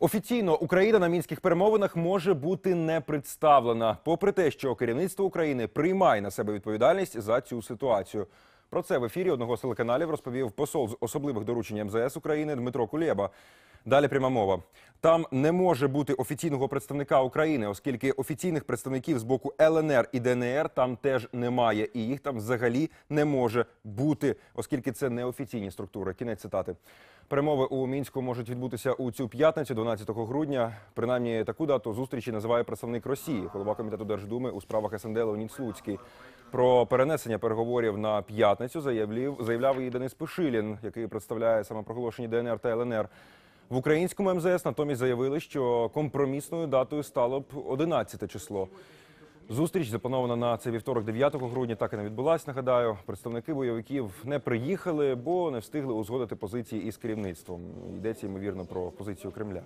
Офіційно Україна на мінських перемовинах може бути не представлена, попри те, що керівництво України приймає на себе відповідальність за цю ситуацію. Про це в ефірі одного з телеканалів розповів посол з особливих доручень МЗС України Дмитро Кулєба. Далі пряма мова. Там не може бути офіційного представника України, оскільки офіційних представників з боку ЛНР і ДНР там теж немає, і їх там взагалі не може бути, оскільки це не офіційні структури. Кінець цитати. Перемови у мінську можуть відбутися у цю п'ятницю, 12 грудня. Принаймні таку дату зустрічі називає представник Росії, голова комітету Держдуми у справах СНД Леонід Слуцький. Про перенесення переговорів на п'ятницю заявляв і Денис Пишилін, який представляє самопроголошені ДНР та ЛНР. В українському МЗС натомість заявили, що компромісною датою стало б 11 число. Зустріч запланована на цей вівторок, 9 грудня. Так і не відбулась. Нагадаю, представники бойовиків не приїхали, бо не встигли узгодити позиції із керівництвом. Йдеться ймовірно про позицію Кремля.